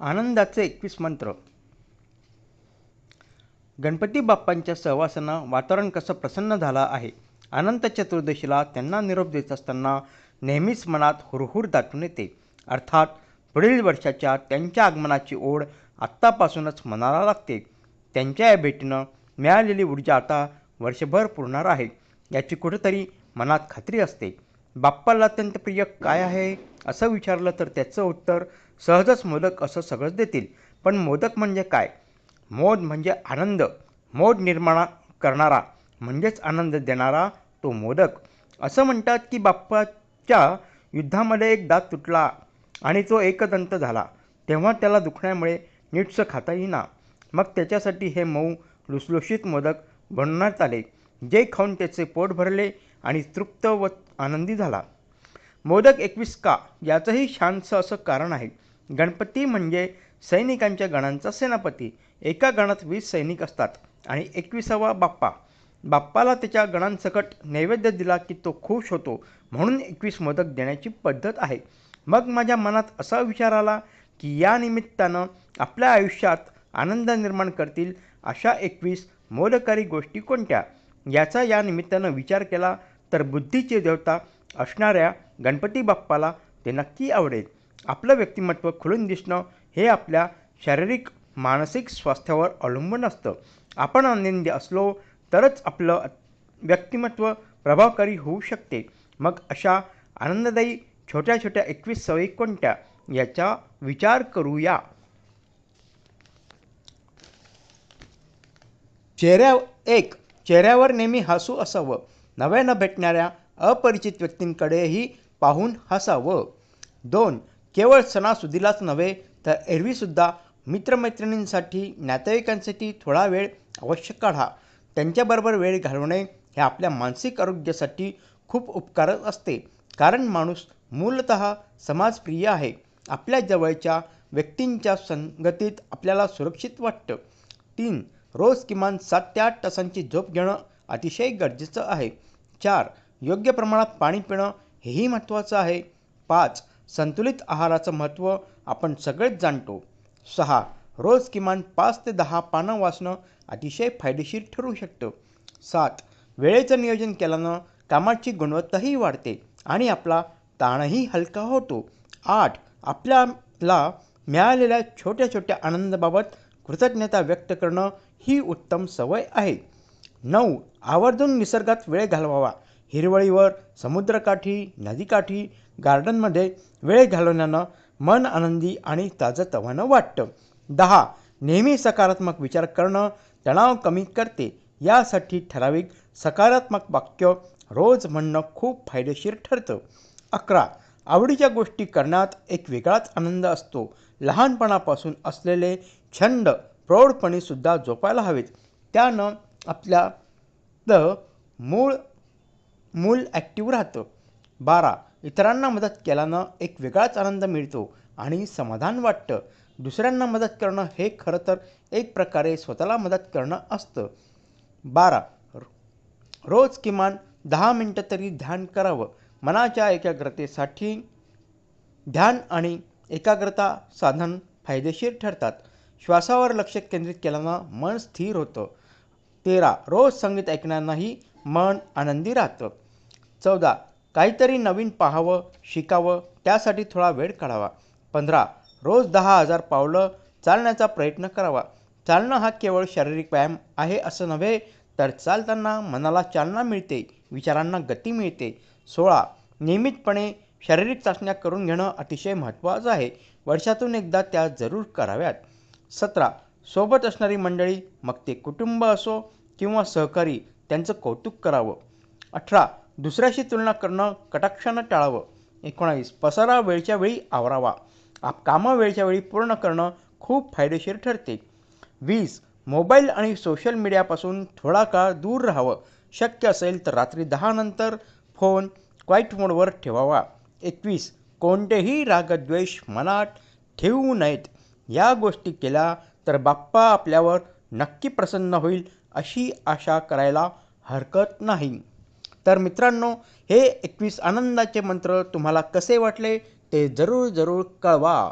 आनंदाचे एकवीस मंत्र. गणपती बाप्पांच्या सहवासानं वातावरण कसं प्रसन्न झालं आहे अनंत चतुर्दशीला त्यांना निरोप देत असताना नेहमीच मनात हुरहुर दाटून येते. अर्थात पुढील वर्षाच्या त्यांच्या आगमनाची ओढ आत्तापासूनच मनाला लागते. त्यांच्या या भेटीनं मिळालेली ऊर्जा आता वर्षभर पुरणार आहे याची कुठेतरी मनात खात्री असते. बाप्पाला अत्यंत प्रिय काय आहे असं विचारलं तर त्याचं उत्तर सहजच मोदक असं सगळंच देतील. पण मोदक म्हणजे काय? मोद म्हणजे आनंद. मोद निर्माण करणारा म्हणजेच आनंद देणारा तो मोदक. असं म्हणतात की बाप्पाच्या युद्धामध्ये एक दात तुटला आणि तो एकदंत झाला. तेव्हा त्याला दुखण्यामुळे नीटसं खाता येईना मग त्याच्यासाठी हे मऊ लुसलुशीत मोदक बनवण्यात आले. जे खाऊन त्याचे पोट भरले आणि तृप्त व आनंदी झाला. मोदक एकवीस का? याचंही छानसं असं कारण आहे. गणपती म्हणजे सैनिकांच्या गणांचा सेनापती. एका गणात वीस सैनिक असतात आणि एकविसावा बाप्पा. बाप्पाला त्याच्या गणांसकट नैवेद्य दिला की तो खुश होतो म्हणून एकवीस मोदक देण्याची पद्धत आहे. मग माझ्या मनात असा विचार आला की या निमित्तानं आपल्या आयुष्यात आनंद निर्माण करतील अशा एकवीस मोदकारी गोष्टी कोणत्या? याचा या निमित्तानं विचार केला तर बुद्धीचे देवता असणाऱ्या गणपती बाप्पाला ते नक्की आवडेल. आपलं व्यक्तिमत्व खुलून दिसणं हे आपल्या शारीरिक मानसिक स्वास्थ्यावर अवलंबून असतं. आपण आनंदी असलो तरच आपलं व्यक्तिमत्व प्रभावकारी होऊ शकते. मग अशा आनंददायी छोट्या छोट्या एकवीस सवयी कोणत्या? याचा विचार करूया. चेहऱ्या एक चेहऱ्यावर नेहमी हसू असावं. नव्यानं भेटणाऱ्या अपरिचित व्यक्तींकडेही पाहून हसावं. दोन केवळ सणासुदीलाच नव्हे तर एरवीसुद्धा मित्रमैत्रिणींसाठी नातेवाईकांसाठी थोडा वेळ अवश्य काढा. त्यांच्याबरोबर वेळ घालवणे हे आपल्या मानसिक आरोग्यासाठी खूप उपकारक असते. कारण माणूस मूलत समाजप्रिय आहे. आपल्या जवळच्या व्यक्तींच्या संगतीत आपल्याला सुरक्षित वाटतं. तीन रोज किमान सात ते आठ तासांची झोप घेणं अतिशय गरजेचं आहे. चार योग्य प्रमाणात पाणी पिणं हेही महत्त्वाचं आहे. पाच संतुलित आहाराचं महत्त्व आपण सगळेच जाणतो. सहा रोज किमान पाच ते दहा पानं वाचणं अतिशय फायदेशीर ठरू शकतं. सात वेळेचं नियोजन केल्यानं कामाची गुणवत्ताही वाढते आणि आपला ताणही हलका होतो. आठ आपल्याला मिळालेल्या छोट्या छोट्या आनंदाबाबत कृतज्ञता व्यक्त करणं ही उत्तम सवय आहे. नऊ आवर्जून निसर्गात वेळ घालवावा. हिरवळीवर समुद्रकाठी नदीकाठी गार्डनमध्ये वेळ घालवण्यानं मन आनंदी आणि ताजंतवानं वाटतं. दहा नेहमी सकारात्मक विचार करणं तणाव कमी करते. यासाठी ठराविक सकारात्मक वाक्य रोज म्हणणं खूप फायदेशीर ठरतं. अकरा आवडीच्या गोष्टी करण्यात एक वेगळाच आनंद असतो. लहानपणापासून असलेले छंद प्रौढपणीसुद्धा जोपायला हवेत. त्यानं आपल्यालं मूळ मूल ॲक्टिव्ह राहतं. बारा इतरांना मदत केल्यानं एक वेगळाच आनंद मिळतो आणि समाधान वाटतं. दुसऱ्यांना मदत करणं हे खरं तर एक प्रकारे स्वतःला मदत करणं असतं. बारा रोज किमान दहा मिनटं तरी ध्यान करावं. मनाच्या एकाग्रतेसाठी ध्यान आणि एकाग्रता साधन फायदेशीर ठरतात. श्वासावर लक्ष केंद्रित केल्यानं मन स्थिर होतं. तेरा. रोज संगीत ऐकण्यानंही मन आनंदी राहतं. चौदा. काहीतरी नवीन पाहावं शिकावं त्यासाठी थोडा वेळ काढावा. पंधरा. रोज दहा हजार पावलं चालण्याचा प्रयत्न करावा. चालणं हा केवळ शारीरिक व्यायाम आहे असं नव्हे तर चालताना मनाला चालना मिळते विचारांना गती मिळते. सोळा. नियमितपणे शारीरिक चाचण्या करून घेणं अतिशय महत्त्वाचं आहे. वर्षातून एकदा त्या जरूर कराव्यात. सतरा. सोबत असणारी मंडळी मग ते कुटुंब असो किंवा सहकारी त्यांचं कौतुक करावं. अठरा दुसऱ्याशी तुलना करणं कटाक्षानं टाळावं. एकोणावीस पसारा वेळच्या वेळी आवरावा. आप कामं वेळच्या वेळी पूर्ण करणं खूप फायदेशीर ठरते. वीस मोबाईल आणि सोशल मीडियापासून थोडा काळ दूर राहावं. शक्य असेल तर रात्री दहानंतर फोन क्वाईट मोडवर ठेवावा. एकवीस कोणतेही रागद्वेष मनात ठेवू नयेत. या गोष्टी केल्या तर बाप्पा आपल्यावर नक्की प्रसन्न होईल अशी आशा करायला हरकत नाही. तर मित्रांनो हे एकवीस आनंदाचे मंत्र तुम्हाला कसे वाटले ते जरूर जरूर कळवा.